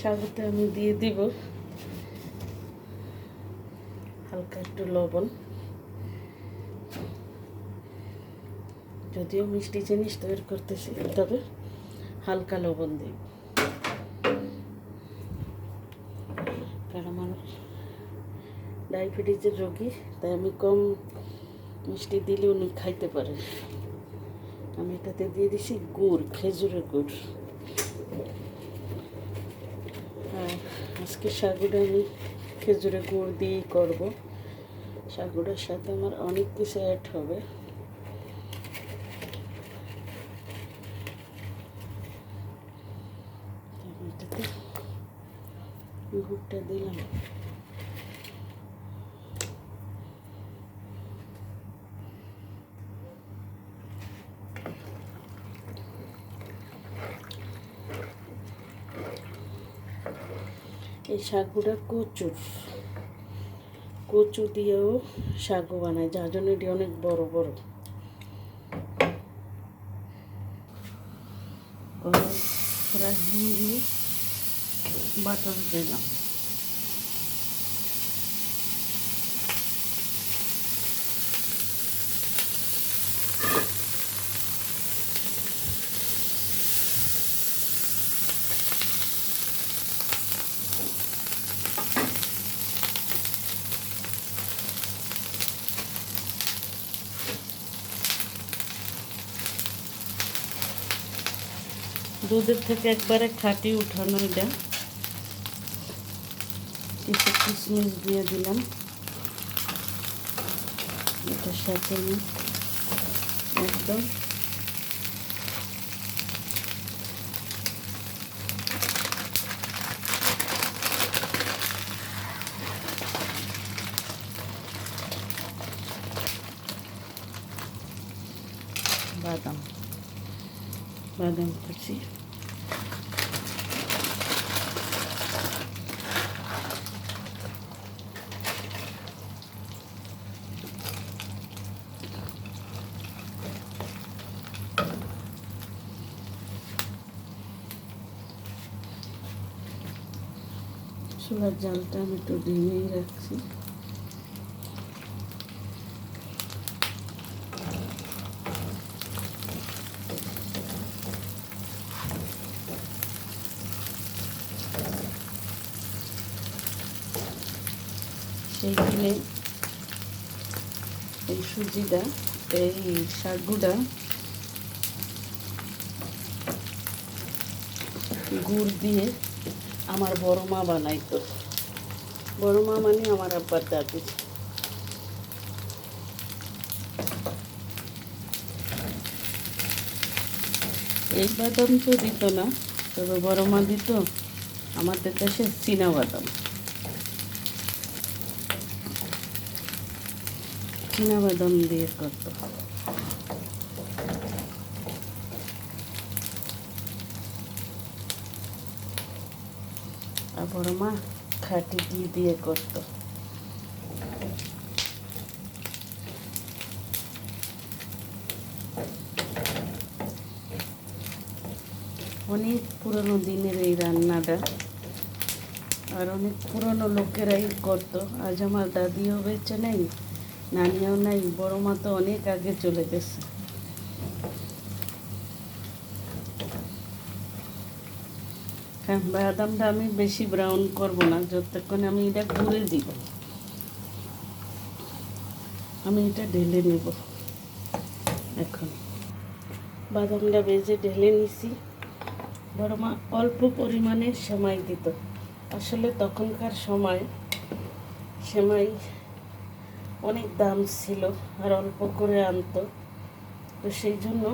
সাগুতে আমি দিয়ে দিব। হালকা একটু লবণ। যদিও মিষ্টি জিনিস তৈরি করতেছি, তবে হালকা লবণ দিই। কারণ আমার ডায়াবেটিসের রোগী, তাই আমি কম মিষ্টি দিলে উনি খাইতে পারেন আমি এটাতে দিয়ে দিছি গুড়, খেজুরের গুড়। আজকে সাগুটা আমি খেজুরে গুড় দিয়েই করব। সাগুটার সাথে আমার অনেক কিছু অ্যাড হবে। গুড়টা দিলাম। এই কচু। কচু দিয়েও শাকও বানায়, যার জন্য এটি অনেক বড় বড়। দিয়ে বাটার দিলাম। দুধের থেকে একবারে খাটি উঠানো এটা। কিছু কিশমিশ দিয়ে দিলাম। এটার সাথে একদম বাদাম বাদাম কুচি চুলার জালটা আমি একটু ডিমেই রাখছি সেইখানে এই সুজিটা, এই শাকগুটা গুড় দিয়ে আমার বড় মা বানাইতো। বড় মা মানে আমার আব্বার দাদি। এই বাদাম তো দিত না, তবে বড় মা দিত আমাদের দেশে চীনা বাদাম। বাদাম দিয়ে করতো আর বড় মা খাটি ঘি দিয়ে করতো। অনেক পুরনো দিনের এই রান্নাটা, আর অনেক পুরনো লোকেরাই করতো। আজ আমার দাদিও বেঁচে নেই। নানিও নাই বড় মা তো অনেক আগে চলে গেছে। হ্যাঁ বাদামটা আমি বেশি ব্রাউন করব না, যতক্ষণ আমি এটা ঘুরে দিব। আমি এটা ঢেলে নেব। এখন। বাদামটা বেজে ঢেলে নিছি। বড় মা অল্প পরিমাণে সেমাই দিত। আসলে তখনকার সময় সেমাই অনেক দাম ছিল আর অল্প করে আনতো। তো সেই জন্য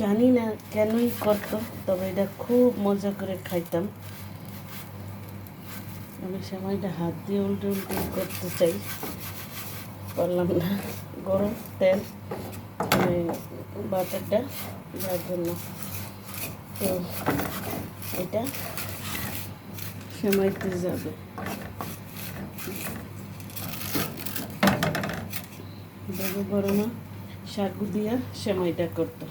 জানি না কেনই করতো, তবে এটা খুব মজা করে খাইতাম। আমি সময়টা হাত দিয়ে উল্টে উল্টে করতে চাই। পারলাম না। গরম তেল বাটারটা যার জন্য। তো এটা সেমাইতে যাবে। বড় মা সাগু দিয়া সেমাইটা করতো।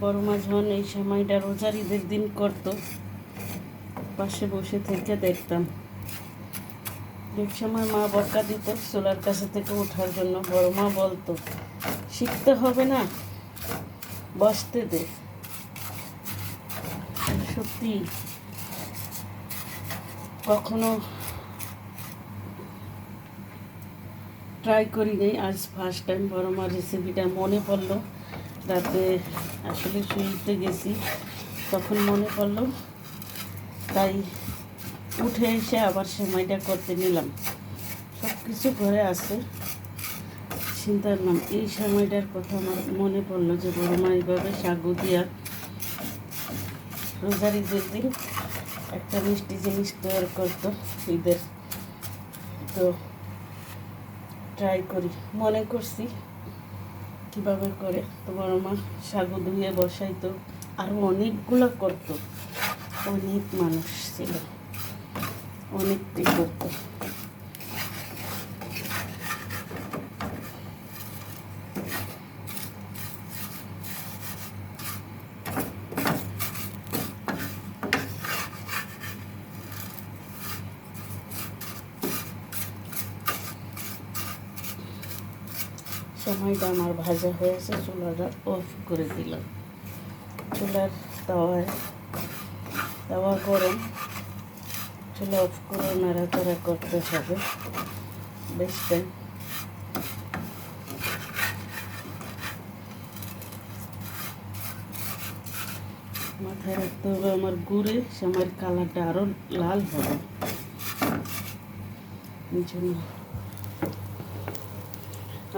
বড় মা যখন এই সময়টা রোজার ঈদের দিন করতো, পাশে বসে থেকে দেখতাম। এক সময় মা বকা দিত চুলার কাছে থেকে ওঠার জন্য। বড় মা বলতো, শিখতে হবে না, বসতে দে। সত্যি, কখনো ট্রাই করি নাই। আজ ফার্স্ট টাইম বড় মার রেসিপিটা মনে পড়ল। রাতে আসলে শুইতে গেছি, তখন মনে পড়ল। তাই উঠে এসে আবার সময়টা করতে নিলাম। সব কিছু ঘরে আছে। চিন্তা নাম, এই সময়টার কথা আমার মনে পড়ল যে বড় মা এইভাবে সাগু দিয়া রোজার ঈদের দিন একটা মিষ্টি জিনিস তৈরি করতো ঈদের। তো ট্রাই করি। মনে করছি কীভাবে করে। তো বড় মা সাগু ধুয়ে বসাইতো আরও অনেকগুলো করতো। অনেক মানুষ ছিল। অনেকটি করতো। সময়টা আমার ভাজা হয়েছে, চুলাটা অফ করে দিলাম। চুলার তাওয়ায় তাওয়া গরম। চুলা অফ করে নাড়াচাড়া করতে হবে। বেশ টাইম মাথায় রাখতে হবে আমার গুড়ে আমার কালারটা আরও লাল হবে। এই জন্য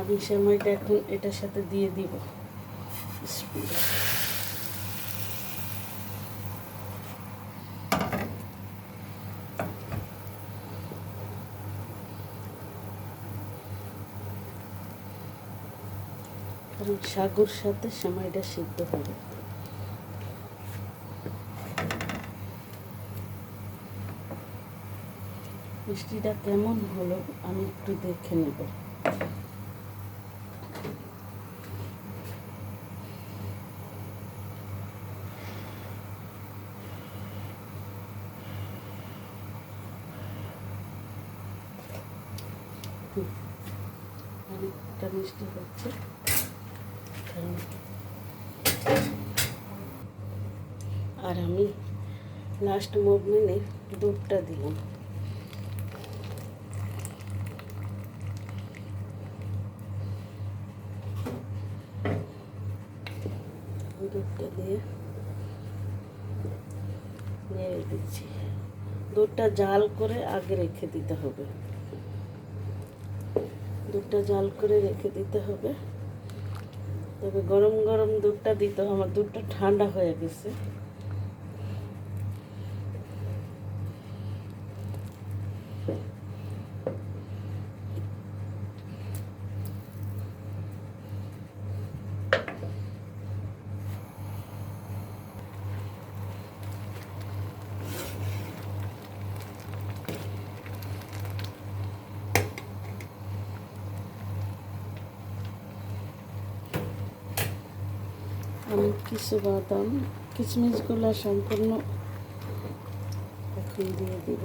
আমি সময়টা এখন এটার সাথে দিয়ে দিব। কারণ সাগর সাথে সময়টা সিদ্ধ হবে মিষ্টিটা কেমন হলো আমি একটু দেখে নেব অনেকটা মিষ্টি হচ্ছে। আর আমি লাস্ট মুভমেন্টে দুধটা দিলাম। দুধটা দিয়ে নেড়ে দিচ্ছি। দুধটা জাল করে আগে রেখে দিতে হবে। দুধটা জাল করে রেখে দিতে হবে। তবে গরম গরম দুধটা দিতে হবে। আমার দুধটা ঠান্ডা হয়ে গেছে। আমি কিছু বাদাম, কিশমিশগুলো সম্পূর্ণ এখন দিয়ে দিব।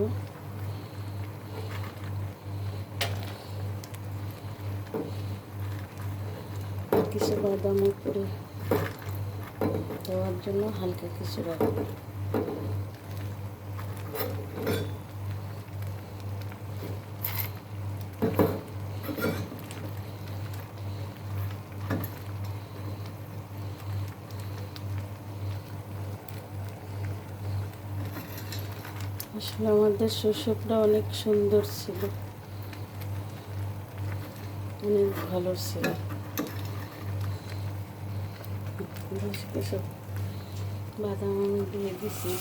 কিছু বাদাম উপরে দেওয়ার জন্য হালকা কিছু রাখব আসলে আমাদের শৈশবটা অনেক সুন্দর ছিল। অনেক ভালো ছিল। বাদাম দিয়ে দিছি।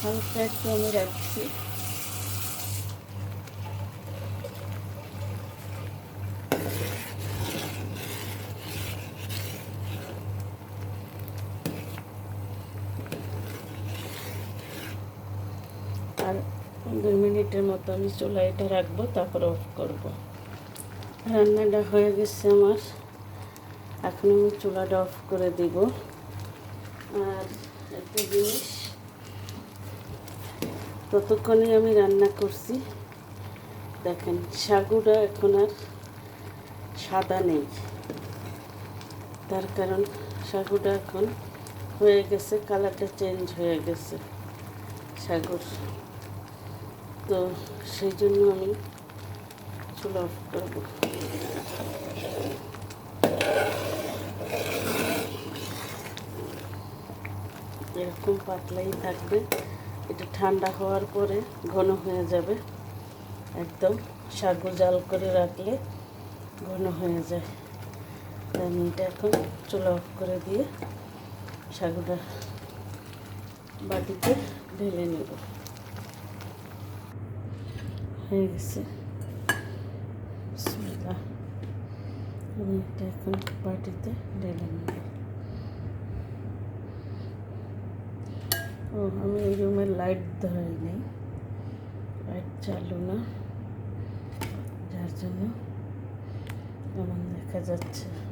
হালকা একটু আমি রাখছি। আর দুই মিনিটের মতো আমি চুলা এটা রাখব, তারপর অফ করব। রান্নাটা হয়ে গেছে আমার। এখন আমি চুলাটা অফ করে দিব। আর একটা জিনিস, ততক্ষণে আমি রান্না করছি। দেখেন, সাগুটা এখন আর সাদা নেই। তার কারণ সাগুটা এখন হয়ে গেছে কালারটা চেঞ্জ হয়ে গেছে সাগর। তো সেই জন্য আমি চুলা অফ করব এরকম পাতলাই থাকবে। এটা ঠান্ডা হওয়ার পরে ঘন হয়ে যাবে। একদম সাগু জাল করে রাখলে ঘন হয়ে যায়। আমি এটা এখন চুলা অফ করে দিয়ে সাগুটা বাটিতে ঢেলে নেব। হয়ে গেছে। আমি এটা এখন বাটিতে ঢেলে নেব। ও, আমি এই রুমের লাইট ধরাই নেই। লাইট চালু না। যার জন্য এমন দেখা যাচ্ছে।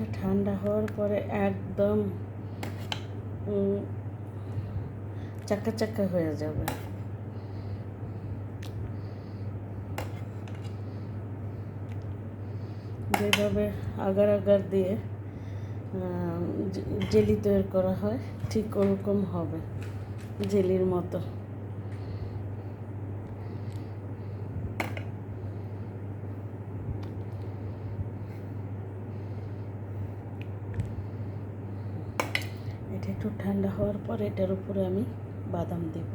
এটা ঠান্ডা হওয়ার পরে একদম চাকা চাকা হয়ে যাবে। যেভাবে আগার আগার দিয়ে জেলি তৈরি করা হয়, ঠিক ওরকম হবে, জেলির মতো এটা একটু ঠান্ডা হওয়ার পর এটার উপরে আমি বাদাম দেব।